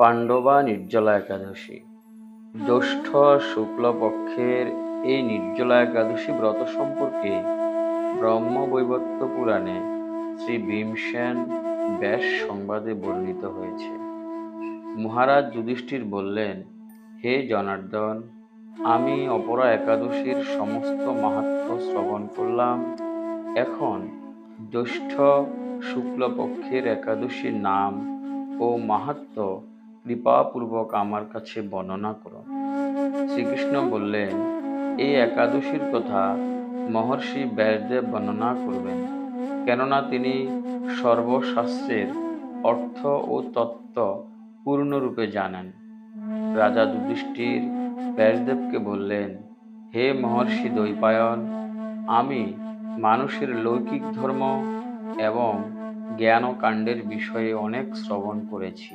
পাণ্ডবা নির্জলা একাদশী। জ্যৈষ্ঠ শুক্লপক্ষের এই নির্জলা একাদশী ব্রত সম্পর্কে ব্রহ্মবৈবর্ত পুরাণে শ্রী ভীমসেন ব্যাস সংবাদে বর্ণিত হয়েছে। মহারাজ যুধিষ্ঠির বললেন, হে জনার্দন, আমি অপরা একাদশীর সমস্ত মাহাত্ম শ্রবণ করলাম। এখন জ্যৈষ্ঠ শুক্লপক্ষের একাদশীর নাম ও মাহাত্ম কৃপাপূর্বক আমার কাছে বর্ণনা করুন শ্রীকৃষ্ণ বললেন এই একাদশীর কথা মহর্ষি ব্যাসদেব বর্ণনা করবেন, কেননা তিনি সর্বশাস্ত্রের অর্থ ও তত্ত্ব পূর্ণরূপে জানেন। রাজা যুধিষ্ঠির ব্যাসদেবকে বললেন, হে মহর্ষি দ্বৈপায়ন, আমি মানুষের লৌকিক ধর্ম এবং জ্ঞানকাণ্ডের বিষয়ে অনেক শ্রবণ করেছি।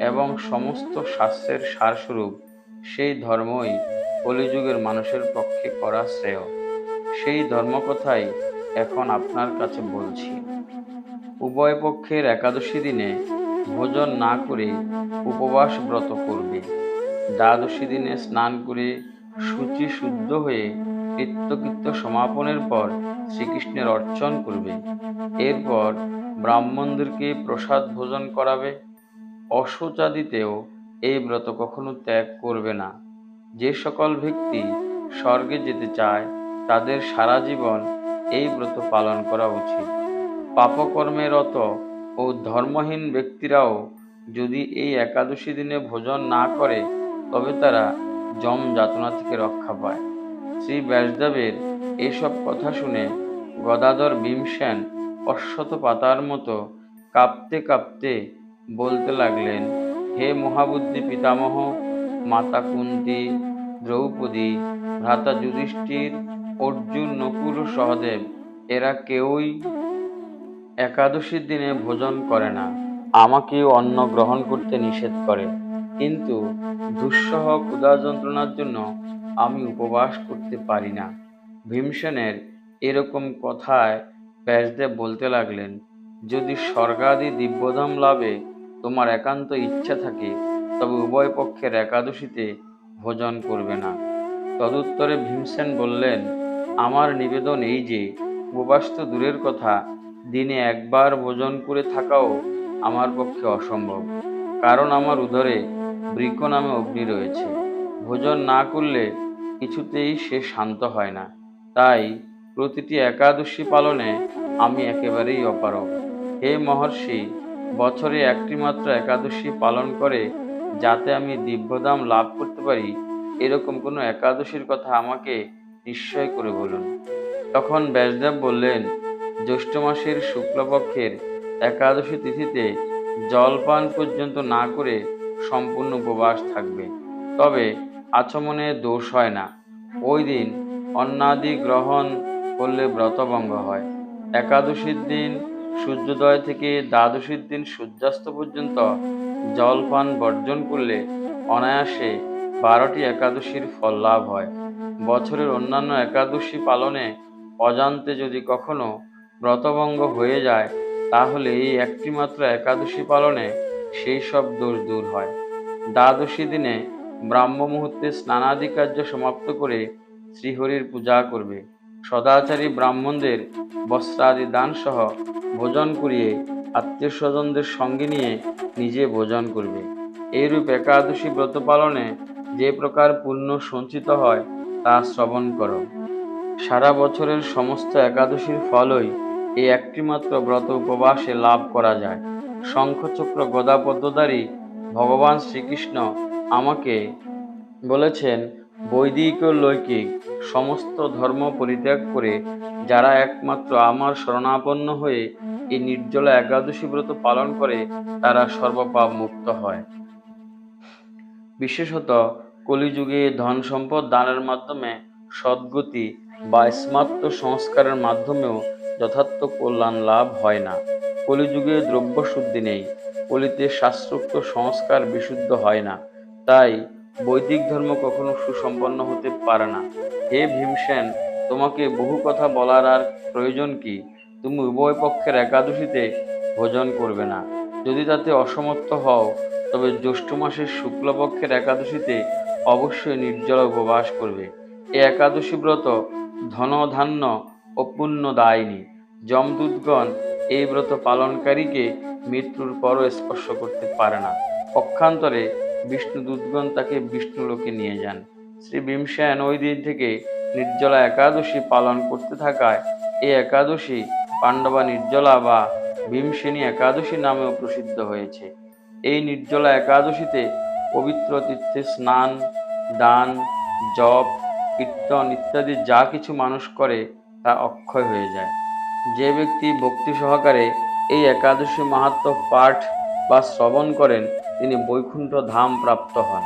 এবং সমস্ত শাস্ত্রের সারস্বরূপ সেই ধর্মই কলিযুগের মানুষের পক্ষে করা শ্রেয়। সেই ধর্মকথাই এখন আপনার কাছে বলছি। উভয় পক্ষের একাদশী দিনে ভোজন না করে উপবাস ব্রত করবে। দ্বাদশী দিনে স্নান করে শুচি শুদ্ধ হয়ে কৃত্যকৃত্য সমাপনের পর শ্রীকৃষ্ণের অর্চন করবে। এরপর ব্রাহ্মণদেরকে প্রসাদ ভোজন করাবে। অশোচাদিতেও এই ব্রত কখনো ত্যাগ করবে না। যে সকল ব্যক্তি স্বর্গে যেতে চায়, তাদের সারা জীবন এই ব্রত পালন করা উচিত। পাপকর্মে রত ও ধর্মহীন ব্যক্তিরাও যদি এই একাদশী দিনে ভোজন না করে, তবে তারা জম যাতনা থেকে রক্ষা পায়। শ্রী ব্যাসদেবের এসব কথা শুনে গদাধর ভীমসেন অশ্বত পাতার মতো কাঁপতে কাঁপতে বলতে লাগলেন, হে মহাবুদ্ধি পিতামহ, মাতা কুন্তি, দ্রৌপদী, ভ্রাতা যুধিষ্ঠির, অর্জুন, নকুল ও সহদেব, এরা কেউই একাদশীর দিনে ভোজন করে না। আমাকে অন্ন গ্রহণ করতে নিষেধ করে। কিন্তু দুঃসহ ক্ষুধা যন্ত্রণার জন্য আমি উপবাস করতে পারি না। ভীমসেনের এরকম কথায় ব্যাসদেব বলতে লাগলেন, যদি স্বর্গাদি দিব্যধাম লাভে তোমার একান্ত ইচ্ছা থাকে, তবে উভয় পক্ষের একাদশীতে ভোজন করবে না। তদুত্তরে ভীমসেন বললেন, আমার নিবেদন এই যে, উপবাস তো দূরের কথা, দিনে একবার ভোজন করে থাকাও আমার পক্ষে অসম্ভব। কারণ আমার উদরে বৃক্ষ নামে অগ্নি রয়েছে। ভোজন না করলে কিছুতেই সে শান্ত হয় না। তাই প্রতিটি একাদশী পালনে আমি একেবারেই অপারগ। হে মহর্ষি বছরে একটি মাত্র একাদশী পালন করে যাতে আমি দিব্যদাম লাভ করতে পারি, এরকম কোনো একাদশীর কথা আমাকে নিশ্চয় করে বলুন। তখন ব্যাসদেব বললেন, জ্যৈষ্ঠ মাসের শুক্লপক্ষের একাদশী তিথিতে জলপান পর্যন্ত না করে সম্পূর্ণ উপবাস থাকবে। তবে আচমনে দোষ হয় না। ওই দিন অন্নাদি গ্রহণ করলে ব্রতভঙ্গ হয়। একাদশীর দিন সূর্যোদয় থেকে দ্বাদশীর দিন সূর্যাস্ত পর্যন্ত জলপান বর্জন করলে অনায়াসে বারোটি একাদশীর ফল লাভ হয়। বছরের অন্যান্য একাদশী পালনে অজান্তে যদি কখনো ব্রতভঙ্গ হয়ে যায়, তাহলে এই একটিমাত্র একাদশী পালনে সেই সব দোষ দূর হয়। দ্বাদশী দিনে ব্রাহ্ম মুহূর্তে স্নানাদি কার্য সমাপ্ত করে শ্রীহরির পূজা করবে। সদাচারী ব্রাহ্মণদের বস্ত্রাদি দান সহ ভোজন করিয়ে আত্মীয় স্বজনদের সঙ্গে নিয়ে নিজে ভোজন করবে। এইরূপ একাদশী ব্রত পালনে যে প্রকার পুণ্য সঞ্চিত হয়, তা শ্রবণ করো। সারা বছরের সমস্ত একাদশীর ফলই এই একটিমাত্র ব্রত উপবাসে লাভ করা যায়। শঙ্খচক্র গদা পদ্মধারী ভগবান শ্রীকৃষ্ণ আমাকে বলেছেন বৈদিক ও লৌকিক, সমস্ত ধর্ম পরিত্যাগ করে যারা একমাত্র আমার শরণাপন্ন হয়ে এই নির্জলা একাদশী ব্রত পালন করে, তারা সর্বপাপ মুক্ত হয়। বিশেষত কলিযুগে ধন সম্পদ দানের মাধ্যমে সদ্গতি বা স্মার্ত সংস্কারের মাধ্যমেও যথার্থ কল্যাণ লাভ হয় না। কলিযুগে দ্রব্য শুদ্ধি নেই, কলিতে শাস্ত্রোক্ত সংস্কার বিশুদ্ধ হয় না। তাই বৈদিক ধর্ম কখনো সুসম্পন্ন হতে পারে না। হে ভীমসেন, তোমাকে বহু কথা বলার আর প্রয়োজন কি? তুমি উভয় পক্ষের একাদশীতে ভোজন করবে না। যদি তাতে অসমর্থ হও, তবে জ্যৈষ্ঠ মাসের শুক্লপক্ষের একাদশীতে অবশ্যই নির্জল উপবাস করবে। এ একাদশী ব্রত ধন ধান্য ও পুণ্য দায়নি যমদূতগণ এই ব্রত পালনকারীকে মৃত্যুর পরও স্পর্শ করতে পারে না। পক্ষান্তরে বিষ্ণু দূতগণ তাকে বিষ্ণুলোকে নিয়ে যান। শ্রী ভীমসেন ওই দিন থেকে নির্জলা একাদশী পালন করতে থাকায় এই একাদশী পাণ্ডবা নির্জলা বা ভীমসেনী একাদশী নামেও প্রসিদ্ধ হয়েছে। এই নির্জলা একাদশীতে পবিত্র তীর্থে স্নান, দান, জপ, কীর্তন ইত্যাদি যা কিছু মানুষ করে তা অক্ষয় হয়ে যায়। যে ব্যক্তি ভক্তি সহকারে এই একাদশী মাহাত্ম্য পাঠ বা শ্রবণ করেন তিনি বৈকুণ্ঠ ধাম প্রাপ্ত হন।